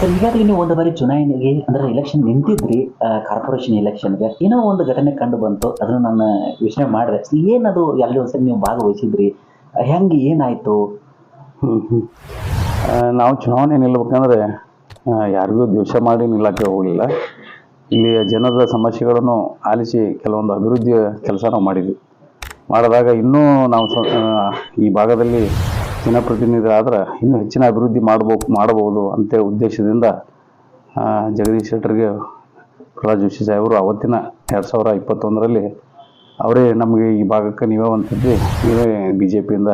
Sir ಈಗಾಗಲೇ ನೀವು ಒಂದು ಬಾರಿ ಚುನಾವಣೆಗೆ, ಅಂದ್ರೆ ಎಲೆಕ್ಷನ್ ನಿಂತಿದ್ರಿ ಕಾರ್ಪೊರೇಷನ್ ಎಲೆಕ್ಷನ್ಗೆ ಏನೋ ಒಂದು ಘಟನೆ ಕಂಡು ಬಂತು, ಅದನ್ನು ನಾನು ಯೋಚನೆ ಮಾಡಿದೆ. ಏನದು ಅಲ್ಲಿ ಒಂದ್ಸರಿ ನೀವು ಭಾಗವಹಿಸಿದ್ರಿ? ಹೆಂಗೆ ಏನಾಯ್ತು. ನಾವು ಚುನಾವಣೆ ನಿಲ್ಬೇಕಂದ್ರೆ ಯಾರಿಗೂ ದ್ವೇಷ ಮಾಡಿ ನಿಲ್ಲಕ್ಕೆ ಹೋಗಲಿಲ್ಲ. ಇಲ್ಲಿ ಜನರ ಸಮಸ್ಯೆಗಳನ್ನು ಆಲಿಸಿ ಕೆಲವೊಂದು ಅಭಿವೃದ್ಧಿಯ ಕೆಲಸ ನಾವು ಮಾಡಿದ್ವಿ. ಮಾಡಿದಾಗ ಇನ್ನೂ ನಾವು ಈ ಭಾಗದಲ್ಲಿ ಜನಪ್ರತಿನಿಧಿಗಳಾದ್ರೆ ಇನ್ನೂ ಹೆಚ್ಚಿನ ಅಭಿವೃದ್ಧಿ ಮಾಡಬೇಕು ಮಾಡಬಹುದು ಅಂತ ಉದ್ದೇಶದಿಂದ ಜಗದೀಶ್ ಶೆಟ್ಟರ್ಗೆ ಪ್ರಹ್ಲಾದ್ ಜೋಶಿ ಸಾಹೇಬರು ಅವತ್ತಿನ ಎರಡು ಸಾವಿರ ಇಪ್ಪತ್ತೊಂದರಲ್ಲಿ ಅವರೇ ನಮಗೆ ಈ ಭಾಗಕ್ಕೆ ನೀವೇ ಅಂತಿದ್ದು ನೀವೇ ಬಿ ಜೆ ಪಿಯಿಂದ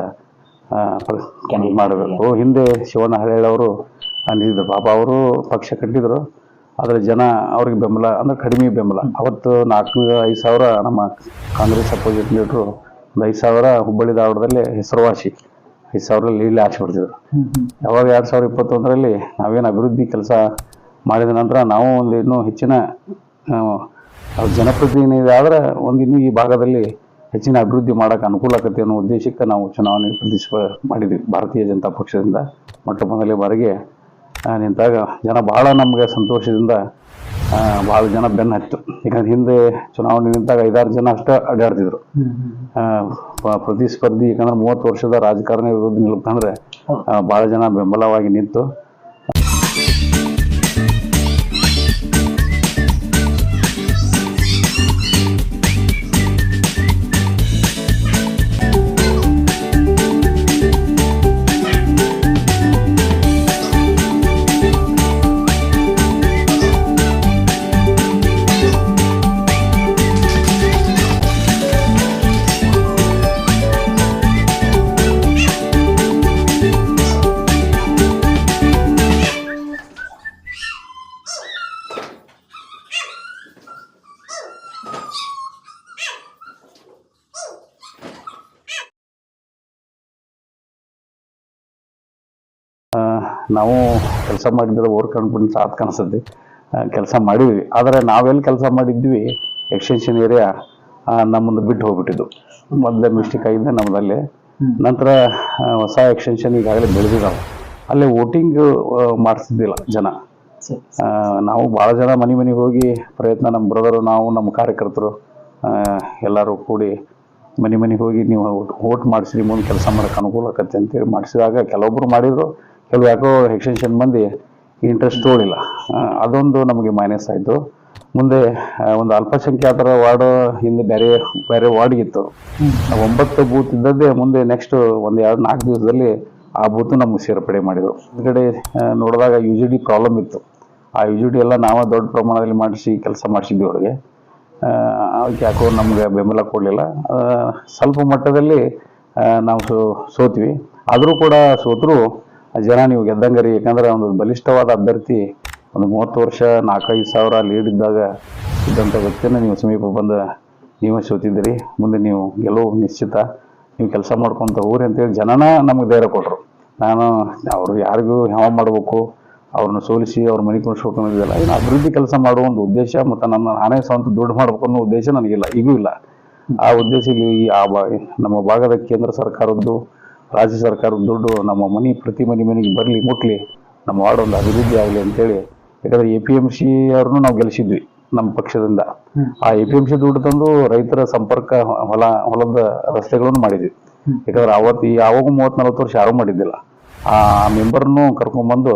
ಮಾಡಬೇಕು. ಹಿಂದೆ ಶಿವಣ್ಣ ಹಳೆಯವರು ಅಂದಿದ್ದರು ಪಾಪ ಅವರು ಪಕ್ಷ ಕಟ್ಟಿದ್ರು. ಆದರೆ ಜನ ಅವ್ರಿಗೆ ಬೆಂಬಲ ಅಂದ್ರೆ ಕಡಿಮೆ ಬೆಂಬಲ. ಅವತ್ತು ನಾಲ್ಕು ಐದು ಸಾವಿರ ನಮ್ಮ ಕಾಂಗ್ರೆಸ್ ಅಪೋಸಿಟ್ ಲೀಡ್ರು ಒಂದು ಐದು ಸಾವಿರ ಹುಬ್ಬಳ್ಳಿ ಧಾರವಾಡದಲ್ಲಿ ಹೆಸರುವಾಸಿ. ಐದು ಸಾವಿರ ಇಲ್ಲಿ ಆಚೆ ಬಿಡ್ತಿದ್ರು ಯಾವಾಗ ಎರಡು ಸಾವಿರದ ಇಪ್ಪತ್ತೊಂದರಲ್ಲಿ ನಾವೇನು ಅಭಿವೃದ್ಧಿ ಕೆಲಸ ಮಾಡಿದ ನಂತರ ನಾವು ಒಂದು ಇನ್ನೂ ಹೆಚ್ಚಿನ ಜನಪ್ರತಿನಿಧಿ ಆದರೆ ಒಂದು ಇನ್ನೂ ಈ ಭಾಗದಲ್ಲಿ ಹೆಚ್ಚಿನ ಅಭಿವೃದ್ಧಿ ಮಾಡೋಕೆ ಅನುಕೂಲ ಆಗತ್ತೆ ಅನ್ನೋ ಉದ್ದೇಶಕ್ಕೆ ನಾವು ಚುನಾವಣೆ ಪ್ರತಿಷ್ಠ ಮಾಡಿದ್ವಿ. ಭಾರತೀಯ ಜನತಾ ಪಕ್ಷದಿಂದ ಮೊಟ್ಟ ಮೊದಲೇ ಬಾರಿಗೆ ನಿಂತಾಗ ಜನ ಭಾಳ ನಮಗೆ ಸಂತೋಷದಿಂದ ಭಾಳ ಜನ ಬೆನ್ನ ಹತ್ತು ಯಾಕಂದ್ರೆ ಹಿಂದೆ ಚುನಾವಣೆ ನಿಂತಾಗ ಐದಾರು ಜನ ಅಷ್ಟೇ ಅಡ್ಡಾಡ್ತಿದ್ರು ಆ, ಪ್ರತಿಸ್ಪರ್ಧಿ ಯಾಕಂದ್ರೆ ಮೂವತ್ತು ವರ್ಷದ ರಾಜಕಾರಣ ವಿರುದ್ಧ ನಿಲ್ಬೇಕಂದ್ರೆ ಭಾಳ ಜನ ಬೆಂಬಲವಾಗಿ ನಿಂತು ನಾವು ಕೆಲಸ ಮಾಡಿದ್ರೆ ಓರ್ ಕಾನ್ಫಿಡೆನ್ಸ್ ಆತ್ ಕಾಣಿಸುತ್ತೆ. ಕೆಲಸ ಮಾಡಿದ್ವಿ. ಆದರೆ ನಾವೆಲ್ಲಿ ಕೆಲಸ ಮಾಡಿದ್ವಿ ಎಕ್ಸ್ಟೆನ್ಷನ್ ಏರಿಯಾ ನಮ್ಮನ್ನು ಬಿಟ್ಟು ಹೋಗ್ಬಿಟ್ಟಿದ್ದು. ಮೊದಲೇ ಮಿಸ್ಟೇಕ್ ಆಗಿದೆ ನಮ್ಮದಲ್ಲಿ ನಂತರ ಹೊಸ ಎಕ್ಸ್ಟೆನ್ಷನ್ ಈಗಾಗಲೇ ಬೆಳೆದಿದ್ದಾವೆ ಅಲ್ಲೇ ವೋಟಿಂಗ್ ಮಾಡಿಸ್ತಿದ್ದಿಲ್ಲ ಜನ. ನಾವು ಭಾಳ ಜನ ಮನೆ ಮನೆಗೆ ಹೋಗಿ ಪ್ರಯತ್ನ ನಮ್ಮ ಬ್ರದರು ನಾವು ನಮ್ಮ ಕಾರ್ಯಕರ್ತರು ಎಲ್ಲರೂ ಕೂಡಿ ಮನೆ ಮನೆಗೆ ಹೋಗಿ ನೀವು ಓಟ್ ಮಾಡಿಸ್ರಿ ಮುಂದೆ ಕೆಲಸ ಮಾಡೋಕ್ಕೆ ಅನುಕೂಲ ಆಕತ್ತೆ ಅಂತೇಳಿ ಮಾಡಿಸಿದಾಗ ಕೆಲವೊಬ್ಬರು ಮಾಡಿದ್ರು. ಕೆಲವು ಯಾಕೋ ಎಕ್ಸ್ಟೆನ್ಷನ್ ಮಂದಿ ಇಂಟ್ರೆಸ್ಟ್ ತೋಳಿಲ್ಲ. ಅದೊಂದು ನಮಗೆ ಮೈನಸ್ ಆಯಿತು. ಮುಂದೆ ಒಂದು ಅಲ್ಪಸಂಖ್ಯಾತರ ವಾರ್ಡ್ ಹಿಂದೆ ಬೇರೆ ಬೇರೆ ವಾರ್ಡ್ಗಿತ್ತು ಒಂಬತ್ತು ಬೂತ್ ಇದ್ದದ್ದೇ ಮುಂದೆ ನೆಕ್ಸ್ಟ್ ಒಂದು ಎರಡು ನಾಲ್ಕು ದಿವಸದಲ್ಲಿ ಆ ಬೂತು ನಮಗೆ ಸೇರ್ಪಡೆ ಮಾಡಿದರು. ಆ, ನೋಡಿದಾಗ ಯು ಜಿ ಡಿ ಪ್ರಾಬ್ಲಮ್ ಇತ್ತು. ಆ ಯು ಜಿ ಡಿ ಎಲ್ಲ ನಾವೇ ದೊಡ್ಡ ಪ್ರಮಾಣದಲ್ಲಿ ಮಾಡಿಸಿ ಕೆಲಸ ಮಾಡಿಸಿದ್ವಿ ಅವ್ರಿಗೆ. ಅದಕ್ಕೆ ಯಾಕೋ ನಮಗೆ ಬೆಂಬಲ ಕೊಡಲಿಲ್ಲ. ಸ್ವಲ್ಪ ಮಟ್ಟದಲ್ಲಿ ನಾವು ಸೋತ್ವಿ. ಆದರೂ ಕೂಡ ಸೋತರು ಜನ ನೀವು ಗೆದ್ದಂಗರಿ, ಯಾಕಂದ್ರೆ ಒಂದು ಬಲಿಷ್ಠವಾದ ಅಭ್ಯರ್ಥಿ ಒಂದು ಮೂವತ್ತು ವರ್ಷ, ನಾಲ್ಕೈದು ಸಾವಿರ ಲೀಡ್ ಇದ್ದಾಗ ಇದ್ದಂಥ ವ್ಯಕ್ತಿನ ನೀವು ಸಮೀಪ ಬಂದು ನೀವೇ ಸೋತಿದ್ದೀರಿ. ಮುಂದೆ ನೀವು ಗೆಲುವು ನಿಶ್ಚಿತ. ನೀವು ಕೆಲಸ ಮಾಡ್ಕೊಂತ ಹೋಗ್ರಿ ಅಂತೇಳಿ ಜನನ ನಮಗೆ ಧೈರ್ಯ ಕೊಟ್ಟರು ನಾನು ಅವರು ಯಾರಿಗೂ ಯಾವ ಮಾಡಬೇಕು, ಅವ್ರನ್ನ ಸೋಲಿಸಿ ಅವ್ರ ಮನೆ ಕುಣಿಸ್ಬೇಕು ಅನ್ನೋದಿಲ್ಲ ಏನು ಅಭಿವೃದ್ಧಿ ಕೆಲಸ ಮಾಡುವ ಒಂದು ಉದ್ದೇಶ ಮತ್ತು ನನ್ನ ನಾನೇ ಸ್ವಂತ ದುಡ್ಡು ಮಾಡಬೇಕು ಅನ್ನೋ ಉದ್ದೇಶ ನನಗಿಲ್ಲ. ಈಗೂ ಇಲ್ಲ. ಆ ಉದ್ದೇಶ ಈ ಆ ನಮ್ಮ ಭಾಗದ ಕೇಂದ್ರ ಸರ್ಕಾರದ್ದು ರಾಜ್ಯ ಸರ್ಕಾರದ ದುಡ್ಡು ನಮ್ಮ ಮನೆ ಪ್ರತಿ ಮನೆ ಮನೆಗೆ ಬರಲಿ ಮುಟ್ಲಿ ನಮ್ಮ ವಾರ್ಡ್ ಒಂದು ಅಭಿವೃದ್ಧಿ ಆಗಲಿ ಅಂತೇಳಿ. ಯಾಕಂದ್ರೆ ಎ ಪಿ ಎಂ ಸಿ ಅವ್ರನ್ನೂ ನಾವು ಗೆಲ್ಲಿಸಿದ್ವಿ ನಮ್ಮ ಪಕ್ಷದಿಂದ. ಆ ಎ ಪಿ ಎಂ ಸಿ ದುಡ್ಡು ತಂದು ರೈತರ ಸಂಪರ್ಕ ಹೊಲ ಹೊಲದ ರಸ್ತೆಗಳನ್ನು ಮಾಡಿದ್ವಿ. ಯಾಕಂದ್ರೆ ಅವತ್ತು ಯಾವಾಗೂ ಮೂವತ್ತ್ ನಲ್ವತ್ತು ವರ್ಷ ಯಾರು ಮಾಡಿದ್ದಿಲ್ಲ. ಆ ಮೆಂಬರ್ನು ಕರ್ಕೊಂಡ್ಬಂದು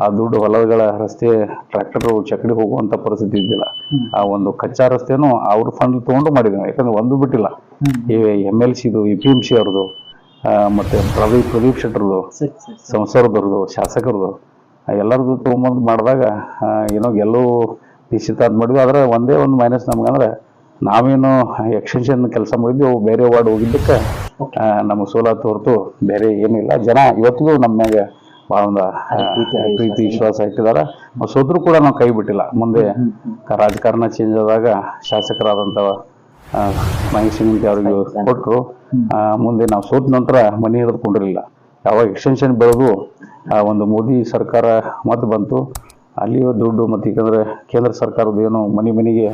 ಆ ದುಡ್ಡು ಹೊಲಗಳ ರಸ್ತೆ ಟ್ರ್ಯಾಕ್ಟರ್ ಚಕಡಿ ಹೋಗುವಂತ ಪರಿಸ್ಥಿತಿ ಇದ್ದಿಲ್ಲ. ಆ ಒಂದು ಕಚ್ಚಾ ರಸ್ತೆನೂ ಅವ್ರ ಫಂಡ್ ತಗೊಂಡು ಮಾಡಿದ್ವಿ. ಯಾಕಂದ್ರೆ ಒಂದು ಬಿಟ್ಟಿಲ್ಲ. ಈ ಎಂ ಎಲ್ ಸಿದು ಎ ಪಿ ಎಂ ಸಿ ಅವ್ರದ್ದು ಮತ್ತೆ ಪ್ರದೀಪ್ ಪ್ರದೀಪ್ ಶೆಟ್ಟರ್ದು ಸಂಸಾರದವ್ರದ್ದು ಶಾಸಕರದು ಎಲ್ಲರದು ತೊಗೊಂಬಂದು ಮಾಡಿದಾಗ ಏನೋ ಎಲ್ಲೋ ನಿಶ್ಚಿತ ಅಂತ ಮಾಡಿದ್ವಿ. ಆದರೆ ಒಂದೇ ಒಂದು ಮೈನಸ್ ನಮ್ಗಂದ್ರೆ ನಾವೇನು ಎಕ್ಸ್ಟೆನ್ಷನ್ ಕೆಲಸ ಮಾಡಿದ್ವಿ ಅವು ಬೇರೆ ವಾರ್ಡ್ ಹೋಗಿದ್ದಕ್ಕೆ ನಮಗೆ ಸೋಲಾತು ಹೊರತು ಬೇರೆ ಏನಿಲ್ಲ. ಜನ ಇವತ್ತಿಗೂ ನಮ್ಮ ಮ್ಯಾಗ ಭಾಳ ಒಂದು ಪ್ರೀತಿ ವಿಶ್ವಾಸ ಇಟ್ಟಿದ್ದಾರೆ. ಸೋದ್ರು ಕೂಡ ನಾವು ಕೈ ಬಿಟ್ಟಿಲ್ಲ. ಮುಂದೆ ರಾಜಕಾರಣ ಚೇಂಜ್ ಆದಾಗ ಶಾಸಕರಾದಂಥ ಮಹೇಶ್ ಅವ್ರಿಗೆ ಅವರಿಗೆ ಕೊಟ್ಟರು ಮುಂದೆ ನಾವು ಸೋತ ನಂತರ ಮನೆ ಹಿಡಿದುಕೊಂಡಿರಲಿಲ್ಲ ಯಾವಾಗ ಎಕ್ಸ್ಟೆನ್ಷನ್ ಬೆಳೆದು ಆ, ಒಂದು ಮೋದಿ ಸರ್ಕಾರ ಮತ್ತೆ ಬಂತು. ಅಲ್ಲಿಯೂ ದುಡ್ಡು ಮತ್ತು ಏಕೆಂದರೆ ಕೇಂದ್ರ ಸರ್ಕಾರದ ಏನು ಮನೆ ಮನೆಗೆ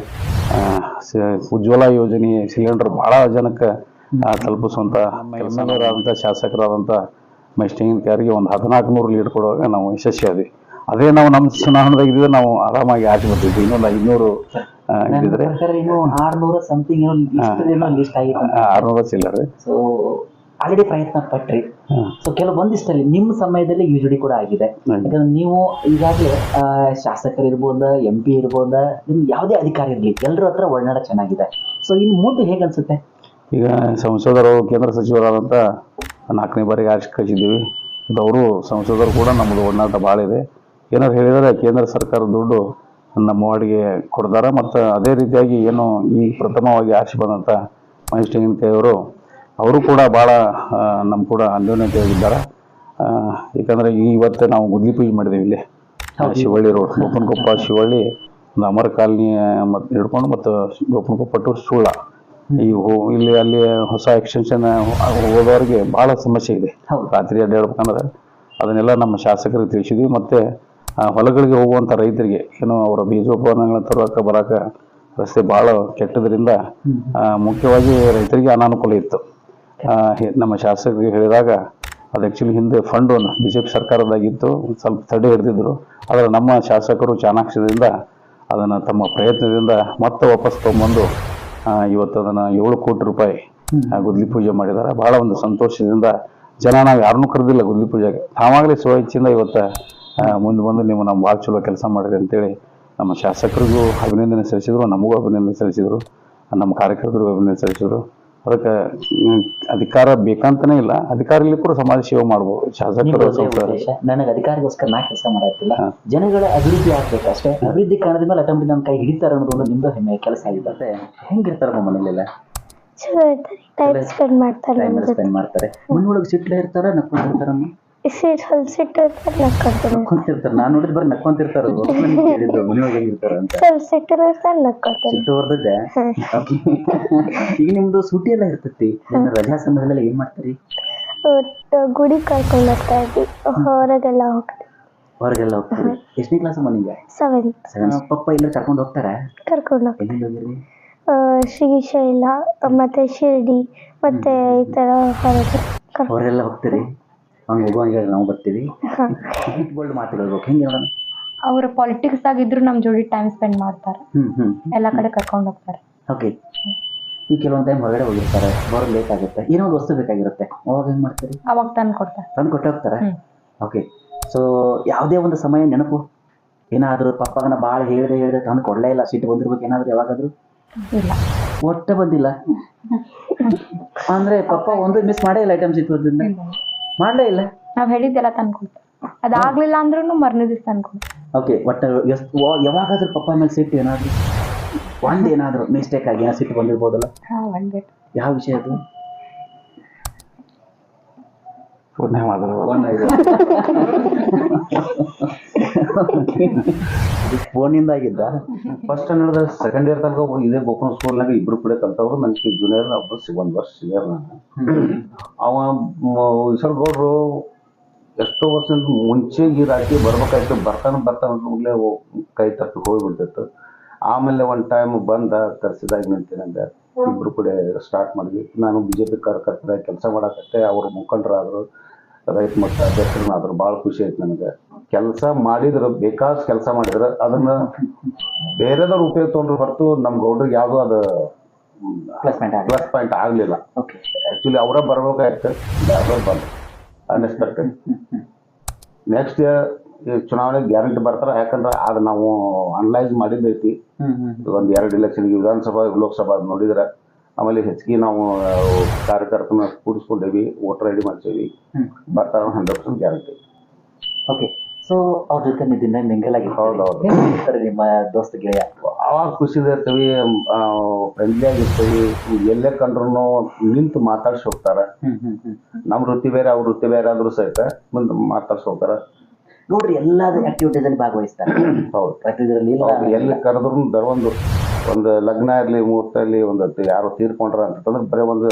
ಉಜ್ವಲ ಯೋಜನೆ ಸಿಲಿಂಡರ್ ಭಾಳ ಜನಕ್ಕೆ ತಲುಪಿಸುವಂಥ ಕೆಲಸಗಾರರಾದಂಥ ಶಾಸಕರಾದಂಥ ಮೈಸ್ಟಿಂಗಿನ ಕ್ಯಾರಿಗೆ ಒಂದು ಹದಿನಾಲ್ಕು ನೂರು ಲೀಡ್ ಕೊಡುವಾಗ ನಾವು ಯಶಸ್ವಿ ಆದ್ವಿ ಅದೇ ನಾವು ನಮ್ಮ ಚುನಾವಣೆದಾಗ ಇದ್ದಿದ್ರೆ ನಾವು ಆರಾಮಾಗಿ ಆಚೆ ಬರ್ತಿದ್ವಿ. ಇನ್ನೊಂದು ಐನೂರು ಆರ್ನೂರ ಸಮಥಿಂಗ್ ಏನೋ ಲಿಸ್ಟ್ ಏನೋ ಲಿಸ್ಟ್ ಆಗಿತ್ತು ಆರ್ನೂರ ಚಿಲ್ಲರೆ ಸೊ ಆಲ್ರೆಡಿ ಪ್ರಯತ್ನ ಪಟ್ರಿ. ಸೊ ಕೆಲವು ಕೆಲವೊಂದಿಷ್ಟಲ್ಲಿ ನಿಮ್ಮ ಸಮಯದಲ್ಲಿ ಯು ಕೂಡ ಆಗಿದೆ. ಯಾಕಂದ್ರೆ ನೀವು ಈಗಾಗಲೇ ಶಾಸಕರು ಇರ್ಬೋದ ಎಂ ಪಿ ಇರ್ಬೋದ ನಿಮ್ ಯಾವುದೇ ಅಧಿಕಾರಿ ಇರಲಿ ಎಲ್ಲರ ಹತ್ರ ಒಳನಾಡ ಚೆನ್ನಾಗಿದೆ. ಸೊ ಇನ್ನು ಮುಂದೆ ಹೇಗೆ ಅನ್ಸುತ್ತೆ ಈಗ ಸಂಸದರು ಕೇಂದ್ರ ಸಚಿವರಾದಂತ ನಾಲ್ಕನೇ ಬಾರಿಗೆ ಆಚೆ ಕಳಿಸಿದ್ದೀವಿ. ಅವರು ಸಂಸದರು ಕೂಡ ನಮ್ಮದು ಒಡನಾಟ ಭಾಳ ಇದೆ ಏನಾದ್ರು ಹೇಳಿದರೆ ಕೇಂದ್ರ ಸರ್ಕಾರ ದುಡ್ಡು ನಮ್ಮ ವಾರ್ಡ್ಗೆ ಕೊಡ್ತಾರೆ. ಮತ್ತು ಅದೇ ರೀತಿಯಾಗಿ ಏನು ಈ ಪ್ರಥಮವಾಗಿ ಆಚೆ ಬಂದಂಥ ಮಹೇಶ್ ತೆಂಗಿನಕಾಯಿಯವರು ಅವರು ಕೂಡ ಭಾಳ ನಮ್ಮ ಕೂಡ ಅನ್ಯೋನ್ಯತೆಯಾಗಿದ್ದಾರೆ. ಏಕೆಂದರೆ ಇವತ್ತು ನಾವು ಗುದ್ಲಿ ಪೂಜೆ ಮಾಡಿದ್ದೀವಿ ಇಲ್ಲಿ. ಶಿವಳ್ಳಿ ರೋಡ್ ಗೋಪನಕೊಪ್ಪ ಶಿವಳ್ಳಿ ಒಂದು ಅಮರ ಕಾಲನಿ ಮತ್ತು ಹಿಡ್ಕೊಂಡು ಮತ್ತು ಗೋಪನಕೊಪ್ಪ ಟು ಸುಳ್ಳ. ಈ ಹೋ- ಇಲ್ಲಿ ಅಲ್ಲಿ ಹೊಸ ಎಕ್ಸ್ಟೆನ್ಷನ್ ಹೋದವ್ರಿಗೆ ಭಾಳ ಸಮಸ್ಯೆ ಇದೆ. ರಾತ್ರಿ ರಾತ್ರಿ ಅಡ್ಡಾಡ್ಬೇಕಂದ್ರೆ ಅದನ್ನೆಲ್ಲ ನಮ್ಮ ಶಾಸಕರಿಗೆ ತಿಳಿಸಿದ್ವಿ. ಮತ್ತು ಹೊಲಗಳಿಗೆ ಹೋಗುವಂಥ ರೈತರಿಗೆ ಏನು ಅವರ ಬೀಜೋಪಕರಣಗಳನ್ನ ತರೋಕೆ ಬರೋಕೆ ರಸ್ತೆ ಭಾಳ ಕೆಟ್ಟದ್ರಿಂದ ಮುಖ್ಯವಾಗಿ ರೈತರಿಗೆ ಅನಾನುಕೂಲ ಇತ್ತು. ನಮ್ಮ ಶಾಸಕರಿಗೆ ಹೇಳಿದಾಗ, ಅದು ಆ್ಯಕ್ಚುಲಿ ಹಿಂದೆ ಫಂಡ್ ಒಂದು ಬಿ ಜೆ ಪಿ ಸರ್ಕಾರದಾಗಿತ್ತು ಸ್ವಲ್ಪ ತಡೆ ಹಿಡಿದಿದ್ರು. ಆದರೆ ನಮ್ಮ ಶಾಸಕರು ಚಾಣಾಕ್ಷದಿಂದ ಅದನ್ನು ತಮ್ಮ ಪ್ರಯತ್ನದಿಂದ ಮತ್ತೆ ವಾಪಸ್ ತೊಗೊಂಬಂದು ಇವತ್ತು ಅದನ್ನು ಏಳು ಕೋಟಿ ರೂಪಾಯಿ ಗುದ್ಲಿ ಪೂಜೆ ಮಾಡಿದ್ದಾರೆ. ಭಾಳ ಒಂದು ಸಂತೋಷದಿಂದ ಜನ ನಾವು ಯಾರನ್ನೂ ಕರೆದಿಲ್ಲ ಗುದ್ಲಿ ಪೂಜೆಗೆ. ತಾವಾಗಲೇ ಸ್ವ ಇಚ್ಛೆಯಿಂದ ಇವತ್ತು ಮುಂದೆ ಬಂದು ನೀವು ನಮ್ಮ ಭಾಳ ಚಲೋ ಕೆಲಸ ಮಾಡಿರಿ ಅಂತೇಳಿ ನಮ್ಮ ಶಾಸಕರಿಗೂ ಅಭಿನಂದನೆ ಸಲ್ಲಿಸಿದ್ರು ನಮಗೂ ಅಭಿನಂದನೆ ಸಲ್ಲಿಸಿದ್ರು ನಮ್ಮ ಕಾರ್ಯಕರ್ತರಿಗೂ ಅಭಿನಂದನೆ ಸಲ್ಲಿಸಿದ್ರು. ಅದಕ್ಕೆ ಅಧಿಕಾರ ಬೇಕಂತನೇ ಇಲ್ಲ ಅಧಿಕಾರ ಕೂಡ ಸಮಾಜ ಸೇವೆ ಮಾಡ್ಬೋದು. ಶಾಸಕರು ನನಗೆ ಅಧಿಕಾರಿಗೋಸ್ಕರ ನಾ ಕೆಲಸ ಮಾಡತ್ತಿಲ್ಲ. ಜನಗಳ ಅಭಿವೃದ್ಧಿ ಆಗ್ಬೇಕು ಅಷ್ಟೇ. ಅಭಿವೃದ್ಧಿ ಕಾರಣದ ಮೇಲೆ ಅಟಂಬಿ ನನ್ನ ಕೈ ಹಿಡಿತಾರೆ ಅನ್ನೋದು ಒಂದು ನಿಮ್ದು ಹೆಮ್ಮೆ ಕೆಲಸ ಆಗಿದೆ. ಹೆಂಗಿರ್ತಾರಮ್ಮ ಮನೇಲೆಲ್ಲ? ಚಲೋ ಇರ್ತಾರೆ ಟೈಮ್ ಸ್ಪೆಂಡ್ ಮಾಡ್ತಾರೆ ಟೈಮ್ ಸ್ಪೆಂಡ್ ಮಾಡ್ತಾರೆ. ಮಣ್ಣೊಳಗೆ ಸಿಟ್ಲೆ ಇರ್ತಾರ ನಕ್ಕೊಂತಿರ್ತಾರಮ್ಮ ಸಿಟ್ ಹೊಲ್ಸಿಟ್ಟು ಇರ್ತಾರೆ ನಕ್ಕೊಂತಾರೆ ನಕ್ಕೊಂತಿರ್ತಾರೆ. ನಾನು ನೋಡಿದ್ ಬರೀ ನಕ್ಕೊಂತಿರ್ತಾರ. ಹೇಳಿದ್ರು ಮನೆಯೊಳಗೆ ಹೆಂಗಿರ್ತಾರ ಅಂತ. ಸ್ವಲ್ಪ ಸಿಟ್ಟು ಇರ್ತಾರೆ ನಕ್ಕೊಂತಾರೆ ಸಿಟ್ಟು ಹೊರ್ದದ್ದೆ Okay. ಈಗ ನಿಮ್ದು ಸೂಟಿ ಎಲ್ಲ ಇರ್ತೈತಿ. ರಜಾ ಸಮಯದಲ್ಲಿ ಏನ್ ಮಾಡ್ತೀರಿ? ಗುಡಿ ಕರ್ಕೊಂಡು ಬರ್ತಾ ಇದ್ವಿ. ಹೊರಗೆಲ್ಲ ಹೋಗ್ತೀವಿ. ಹೊರಗೆಲ್ಲ ಹೋಗ್ತೀವಿ ಎಷ್ಟನೇ ಕ್ಲಾಸ್ ಮನೆಗೆ ಪಪ್ಪ ಇಲ್ಲ ಕರ್ಕೊಂಡು ಹೋಗ್ತಾರ? ಕರ್ಕೊಂಡು ಎಲ್ಲಿಂದ ಹೋಗಿರಿ? ಶ್ರೀಶೈಲ ಮತ್ತೆ ಶಿರ್ಡಿ ಮತ್ತೆ ಈ ಥರ ಹೊರಗೆ ಕರ್ಕೊಂಡು ಹೋಗ್ತೀರಿ? ಹಂಗೆ ಹೋಗುವಂಗ ಹೇಳಿ ನಾವು ಬರ್ತೀವಿ. ಮಾತು ಮಾತಾಡ್ಬೇಕು ಹೆಂಗೆ ನೋಡೋಣ ಅವ್ರ ಪಾಲಿಟಿಕ್ಸ್ ಆಗಿದ್ರು ನಮ್ಮ ಜೋಡಿ ಟೈಮ್ ಸ್ಪೆಂಡ್ ಮಾಡ್ತಾರೆ. ಹ್ಮ್ ಹ್ಮ್. ಎಲ್ಲ ಕಡೆ ಕರ್ಕೊಂಡು ಹೋಗ್ತಾರೆ. ಓಕೆ ಈಗ ಕೆಲವೊಂದು ಟೈಮ್ ಹೊರಗಡೆ ಹೋಗಿರ್ತಾರೆ. ಬರೋದು ಲೇಟ್ ಆಗುತ್ತೆ. ಏನೋ ಒಂದು ವಸ್ತು ಬೇಕಾಗಿರುತ್ತೆ. ಅವಾಗ ಏನು ಮಾಡ್ತೀರಿ? ಅವಾಗ ತಂದು ಕೊಡ್ತಾರೆ. ತಂದು ಕೊಟ್ಟು ಹೋಗ್ತಾರೆ? ಓಕೆ ಸೊ ಯಾವುದೇ ಒಂದು ಸಮಯ ನೆನಪು? ಏನಾದರೂ ಪಪ್ಪಗನ ಭಾಳ ಹೇಳಿದೆ ಹೇಳಿದೆ ತಂದು ಕೊಡಲೇ ಇಲ್ಲ. ಸಿಟ್ಟು ಬಂದಿರ್ಬೇಕು. ಏನಾದರೂ ಯಾವಾಗಾದ್ರೂ? ಇಲ್ಲ. ಒಟ್ಟ ಬಂದಿಲ್ಲ. ಅಂದ್ರೆ ಪಪ್ಪ ಒಂದು ಮಿಸ್ ಮಾಡೇ ಇಲ್ಲ ಐಟಮ್ಸ್ ಇತ್ತು ಮಾಡಲೇ ಇಲ್ಲ? ನಾವು ಹೇಳಿದ್ದೆಲ್ಲ ತಂದು ಕೊಡ್ತಾರೆ ಅದಾಗ್ಲಿಲ್ಲ ಅಂದ್ರೂ ಮರ್ನೇ ದಿವಸ ಓಕೆ ಒಟ್ಟು ಎಷ್ಟು ಯಾವಾಗಾದ್ರೂ ಪಪ್ಪ ಮೇಲೆ ಸಿಟ್ಟು ಏನಾದ್ರು? ಒಂದು ಏನಾದ್ರೂ ಮಿಸ್ಟೇಕ್ ಆಗಿ ಏನೋ ಸಿಟ್ಟು ಬಂದಿರ್ಬೋದಲ್ಲ? ಹಾಂ ಯಾವ ವಿಷಯ ಅದು? ಮಾಡಿದ್ರು ಫೋನಿಂದ ಆಗಿದ್ದ ಫಸ್ಟ್ ಸ್ಟ್ಯಾಂಡರ್ಡ್ ಸೆಕೆಂಡ್ ಇಯರ್ ತನಕ ಇದೇ ಸ್ಕೂಲ್ ಸ್ಕೂಲ್ನಾಗ ಇಬ್ರು ಕೂಡ ಕಲ್ತವ್ರು. ನನಗೆ ಜೂನಿಯರ್ ಒಬ್ಬ ಒಂದು ವರ್ಷ ಸೀನಿಯರ್ ನಾನು. ಅವ ಈಶ್ವರ್ ಗೌಡ್ರು ಎಷ್ಟೋ ವರ್ಷದಿಂದ ಮುಂಚೆ ಈ ರಾಜಕೀಯ ಬರ್ಬೇಕಾಯ್ತು. ಬರ್ತಾನೆ ಬರ್ತಾನೆ ಕೂಡಲೇ ಕೈ ತಟ್ಟು ಹೋಗಿಬಿಡ್ತಿತ್ತು. ಆಮೇಲೆ ಒಂದು ಟೈಮ್ ಬಂದ ಕರೆಸಿದಾಗ ನಿಂತಿನಂದೆ ಇಬ್ರು ಕೂಡ ಸ್ಟಾರ್ಟ್ ಮಾಡಿದ್ವಿ. ನಾನು ಬಿ ಜೆ ಪಿ ಕಾರ್ಯಕರ್ತರ ಕೆಲಸ ಮಾಡಕತ್ತೆ. ಅವರು ಮುಖಂಡರಾದರು. ರೈತ ಮಟ್ಟ ಅಧ್ಯಕ್ಷರನ್ನಾದ್ರು ಭಾಳ ಖುಷಿ ಆಯ್ತು ನನಗೆ. ಕೆಲಸ ಮಾಡಿದ್ರು ಬೇಕಾದ ಕೆಲಸ ಮಾಡಿದ್ರೆ ಅದನ್ನ ಬೇರೆದವ್ರ ಉಪಯೋಗ ತೊಗೊಂಡ್ರೆ ಹೊರತು ನಮ್ಮ ಗೌಡ್ರಿಗೆ ಯಾವುದೂ ಅದು ಪ್ಲೇಸ್ಮೆಂಟ್ ಪಾಯಿಂಟ್ ಪ್ಲಸ್ ಪಾಯಿಂಟ್ ಆಗಲಿಲ್ಲ ಆ್ಯಕ್ಚುಲಿ ಅವರ ಬರ್ಬೇಕಾಯ್ತು ಯಾವ್ದೋ ಬಂದ್ರು ಅನ್ಎಕ್ಸ್ಪೆಕ್ಟೆಡ್ ನೆಕ್ಸ್ಟ್ ಚುನಾವಣೆ ಗ್ಯಾರಂಟಿ ಬರ್ತಾರ ಯಾಕಂದ್ರೆ ಅದು ನಾವು ಅನಲೈಸ್ ಮಾಡಿದ್ದೈತಿ. ಒಂದ್ ಎರಡು ಇಲೆಕ್ಷನ್ಗೆ ವಿಧಾನಸಭಾ ಲೋಕಸಭಾ ನೋಡಿದ್ರೆ. ಆಮೇಲೆ ಹೆಚ್ಚಿಗೆ ನಾವು ಕಾರ್ಯಕರ್ತನ ಕೂಡಿಸ್ಕೊಂಡೇವಿ ವೋಟರ್ ಐ ಡಿ ಮಾಡ್ಸೇವಿ ಬರ್ತಾರ hundred percent guarantee okay so ಅವ್ರ ಜೊತೆ ನೀವು ದಿನ ಮಿಂಗಲ್ ಆಗಿ ಹೌದು, ಹೌದು. ಹೇಗಿರ್ತಾರೆ ನಿಮ್ಮ ದೋಸ್ತ ಗೆಳೆಯ? ಅವಾಗ ಖುಷಿದ ಇರ್ತೀವಿ ಫ್ರೆಂಡ್ಲಿ ಆಗಿರ್ತೀವಿ ಎಲ್ಲೇ ಕಂಡ್ರು ನಿಂತು ಮಾತಾಡ್ಸಿ ಹೋಗ್ತಾರೆ. ನಮ್ಮ ವೃತ್ತಿ ಬೇರೆ ಅವ್ರ ವೃತ್ತಿ ಬೇರೆ ಆದ್ರೂ ಸಹಿತ ಮುಂದೆ ಮಾತಾಡ್ಸಿ ಹೋಗ್ತಾರೆ. ನೋಡ್ರಿ ಎಲ್ಲಾದ ಆಕ್ಟಿವಿಟೀಸ್ ಅಲ್ಲಿ ಭಾಗವಹಿಸ್ತಾರೆ. ಹೌದು. ಪ್ರತಿದಿನ ಎಲ್ಲ ಕರೆದ್ರು ದರ ಒಂದು ಒಂದು ಲಗ್ನ ಇರಲಿ ಮುಹೂರ್ತ ಇರಲಿ ಒಂದು ಯಾರು ತೀರ್ಕೊಂಡ್ರ ಅಂತಂದ್ರೆ ಬರೀ ಒಂದು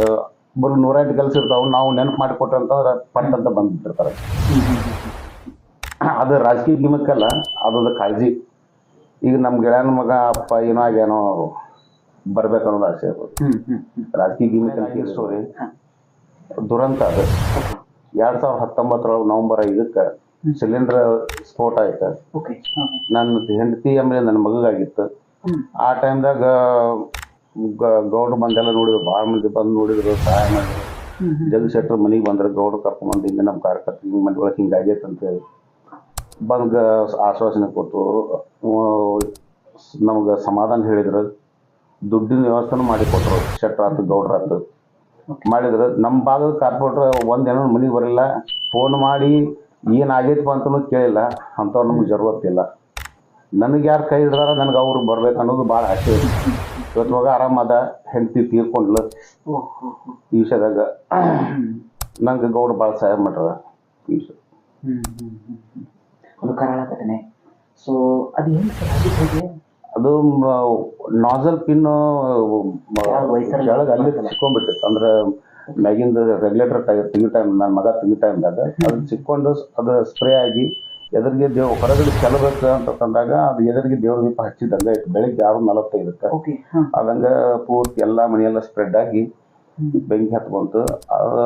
ಬರೀ ನೂರೆಂಟು ಕೆಲಸ ಇರ್ತಾವೆ ನಾವು ನೆನಪು ಮಾಡಿ ಕೊಟ್ರೆ ಅಂತಂದ್ರೆ ಪಟ್ ಅಂತ ಬಂದ್ಬಿಟ್ಟಿರ್ತಾರೆ. ಅದು ರಾಜಕೀಯ ಗಿಮಕ್ಕಲ್ಲ ಅದೊಂದು ಕಾಳಜಿ. ಈಗ ನಮ್ಮ ಗೆಳೆಯನ ಮಗ ಅಪ್ಪ ಏನೋ ಆಗೇನೋ ಬರ್ಬೇಕು ಅನ್ನೋದು ಆಸೆ ಇರ್ಬೋದು ಹ್ಮ್ ರಾಜಕೀಯ ಗಿಮಿಕ್ ಸ್ಟೋರಿ ದುರಂತ ಅದು. ಎರಡ್ ಸಾವಿರದ ಹತ್ತೊಂಬತ್ತರೊಳಗೆ ನವೆಂಬರ್ ಐದಕ್ಕೆ ಸಿಲಿಂಡರ್ ಸ್ಫೋಟ ಆಯ್ತು. ನನ್ನ ಹೆಂಡತಿ ಆಮೇಲೆ ನನ್ನ ಮಗಗಾಗಿತ್ತು. ಆ ಟೈಮ್ದಾಗ ಗೌಡ್ರು ಬಂದೆಲ್ಲ ನೋಡಿದ್ರು ಭಾಳ ಮಂದಿ ಬಂದು ನೋಡಿದ್ರು ಸಹಾಯ ಮಾಡಿದ್ರು. ಜಗ್ ಶೆಟ್ರ್ ಮನೆಗೆ ಬಂದ್ರೆ ಗೌಡ್ರು ಕರ್ಕೊಂಬಂದು ಹಿಂಗೆ ನಮ್ಮ ಕಾರ್ಯಕರ್ತ ಹಿಂಗೆ ಮನೆ ಒಳಗೆ ಹಿಂಗೆ ಆಗೈತೆ ಅಂತೇಳಿ ಬಂದು ಆಶ್ವಾಸನೆ ಕೊಟ್ಟು ನಮ್ಗೆ ಸಮಾಧಾನ ಹೇಳಿದ್ರು. ದುಡ್ಡಿನ ವ್ಯವಸ್ಥೆನೂ ಮಾಡಿ ಕೊಟ್ಟರು ಶೆಟ್ರ್ ಆತು ಗೌಡ್ರ ಆತು. ಮಾಡಿದ್ರು. ನಮ್ಮ ಭಾಗದ ಕಾರ್ಪೊರೇಟ್ರ್ ಒಂದೇನೋ ಮನೆಗೆ ಬರಲಿಲ್ಲ. ಫೋನ್ ಮಾಡಿ ಏನಾಗೈತಪ್ಪ ಅಂತಲೂ ಕೇಳಿಲ್ಲ. ಅಂಥವ್ರು ನಮ್ಗೆ ಜರುವತ್ತಿಲ್ಲ. ನನಗೆ ಯಾರು ಕೈ ಹಿಡ್ದಾರ ನನಗೆ ಅವ್ರು ಬರ್ಬೇಕು ಅನ್ನೋದು ಭಾಳ ಆಸೆ ಐತಿ ಇವತ್ತು ಮಗ ಆರಾಮದ ಹೆಂಡತಿ ತೀರ್ಕೊಂಡ್ಲು. ಈ ವಿಷಯದಾಗ ನಂಗೆ ಗೌಡ ಭಾಳ ಸಹಾಯ ಮಾಡ್ರ ಈ ವಿಷಯ ಒಂದು ಕರಾಳ ಘಟನೆ. ಸೊ ಅದು ಸರ್ ಆಗಿದ್ದು ಹೇಗೆ? ಅದು ನಾಜಲ್ ಪಿನ್ ಕೆಳಗೆ ಅಲ್ಲಿ ಸಿಕ್ಕೊಂಡ್ಬಿಟ್ಟಿತ್ತು. ಅಂದ್ರೆ ಮ್ಯಾಗಿಂದ ರೆಗ್ಯುಲೇಟರ್ ತೆಗಿ ಟೈಮ್ ನನ್ನ ಮಗ ತೆಗಿ ಟೈಮ್ದಾಗ ಅದು ಸಿಕ್ಕೊಂಡು ಅದು ಸ್ಪ್ರೇ ಆಗಿ ಎದುರಿಗೆ ದೇವ್ ಹೊರಗಡೆ ಚೆಲ್ಲಬೇಕು ಅಂತ ತಂದಾಗ ಅದು ಎದುರಿಗೆ ದೇವ್ರ ದೀಪ ಹಚ್ಚಿದಂಗ ಇತ್ತು. ಬೆಳಿಗ್ಗೆ ಆರು ನಲವತ್ತೈದಕ್ಕೆ ಓಕೆ ಹಾಂ. ಅದಂಗ ಪೂರ್ತಿ ಎಲ್ಲ ಮನೆಯೆಲ್ಲ ಸ್ಪ್ರೆಡ್ ಆಗಿ ಬೆಂಕಿ ಹತ್ಕೊಂತು. ಅದ